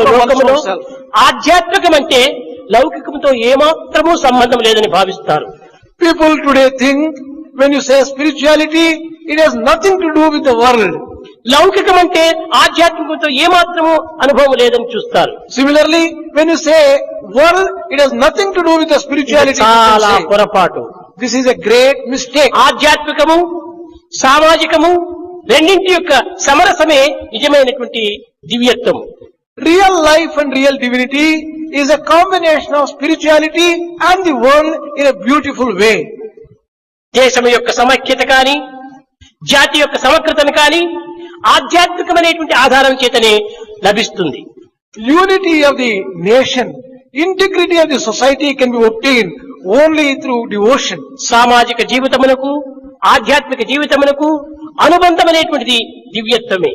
ఉన్నాడు లోకములో ఆధ్యాత్మికం అంటే లౌకికంతో ఏమాత్రము సంబంధం లేదని భావిస్తారు. People today think when you say spirituality it has nothing to do with world లౌకికం అంటే ఆధ్యాత్మికంతో ఏమాత్రము అనుభవం లేదని చూస్తారు. Similarly when you say world it has nothing to do with spirituality చాలా పొరపాటు. This is a great mistake ఆధ్యాత్మికము సామాజికము రెండింటి యొక్క సమరసమే నిజమైనటువంటి దివ్యత్వము. Real life and real divinity is a combination of spirituality and the world in a beautiful way. దేశం యొక్క సమైక్యత కానీ జాతి యొక్క సమగ్రతను కానీ ఆధ్యాత్మికమైనటువంటి ఆధారం చేతనే లభిస్తుంది Unity of the nation, integrity of the society can be obtained only through devotion. సామాజిక జీవితమునకు ఆధ్యాత్మిక జీవితమునకు అనుబంధమైనటువంటిది దివ్యత్వమే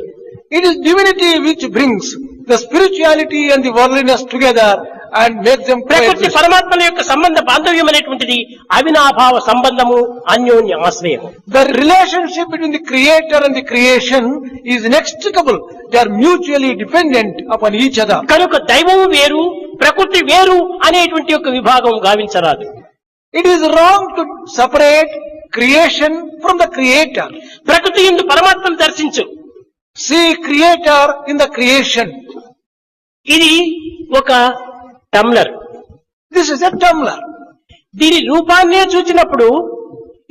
It is divinity which brings the spirituality and the worldliness together and make them ప్రకృతి పరమాత్మల యొక్క సంబంధ బాంధవ్యం అనేటువంటిది అవినాభావ సంబంధము అన్యోన్య ఆశ్రయం. The relationship between the creator and the creation is inextricable they are mutually dependent upon each other కనుక దైవము వేరు ప్రకృతి వేరు అనేటువంటి యొక్క విభాగం గావించరాదు. It is wrong to separate creation from the creator ప్రకృతి ఇందు పరమాత్మను దర్శించు. See creator in the creation ఇది ఒక టమ్లర్. దిస్ ఇస్ అమ్లర్ దీని రూపాన్ని చూసినప్పుడు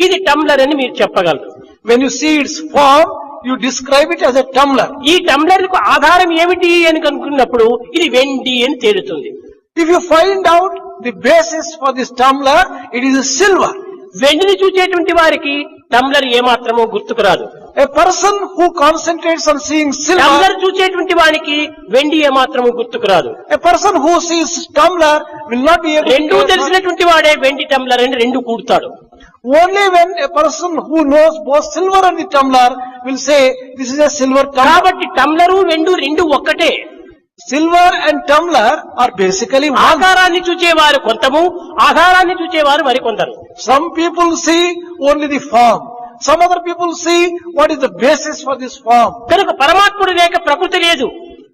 ఇది టమ్లర్ అని మీరు చెప్పగలరు. When you see its form you describe it as tumbler ఈ టమ్లర్కు ఆధారం ఏమిటి అని కనుక్కున్నప్పుడు ఇది వెండి అని తేలుతుంది. If you find out the basis for this tumbler it is silver వెండిని చూసేటువంటి వారికి టంబ్లర్ మాత్రము గుర్తుకు రాదు person who concentrates on seeing silver చూసేటువంటి వానికి వెండి ఏ మాత్రము గుర్తుకు రాదు person who sees tumbler will not be రెండు తెలిసినటువంటి వాడే వెండి టంబ్లర్ అని రెండు కూడతాడు. Only when a person who knows both silver and the tumbler will say this is a silver కాబట్టి టంబ్లరు వెండు రెండు ఒక్కటే. Silver and tumbler are basically one. ఆకారాన్ని చూచేవారు కొంతము ఆధారాన్ని చూచేవారు మరికొందరు Some people see only the form. Some other people see what is the basis for this form. కనుక పరమాత్ముడు లేక ప్రకృతి లేదు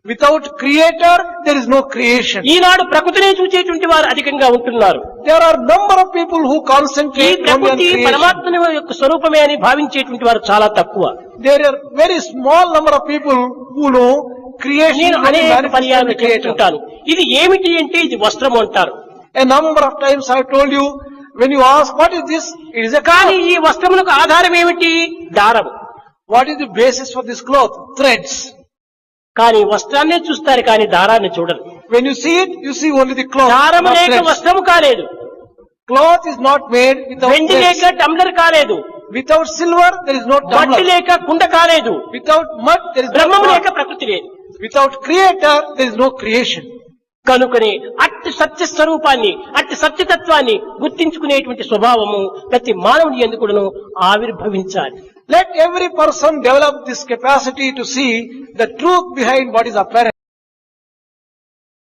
Without creator, there is no creation. ఈనాడు ప్రకృతిని చూచేటువంటి వారు అధికంగా ఉంటున్నారు There are number of people who ఈ concentrate only on ప్రకృతి. పరమాత్మని యొక్క స్వరూపమే అని భావించేటువంటి వారు చాలా తక్కువ There are very small number of people who know creation అనే ఇది ఏమిటి అంటే ఇది వస్త్రం అంటారు. Number of times I told you when you ask what is this it is కానీ ఈ వస్త్రములకు ఆధారం ఏమిటి? దారం what is the basis for this cloth threads కానీ వస్త్రాన్ని చూస్తారు కానీ దారాన్ని చూడరు. When you see you see only the cloth దారం లేక వస్త్రం కాలేదు. Cloth is not made with లేక టంబ్లర్ కాలేదు. Without silver there is not మట్టి లేక కుండ కాలేదు. వితౌట్ మట్ దర్ ఇస్ బ్రహ్మం లేక ప్రకృతి లేదు. Without creator there is no creation కనుకనే అట్టి సత్య స్వరూపాన్ని అట్టి సత్యతత్వాన్ని గుర్తించుకునేటువంటి స్వభావము ప్రతి మానవుడి ఎందుకు ఆవిర్భవించాలి. Let every person develop this capacity to see the truth behind what is apparent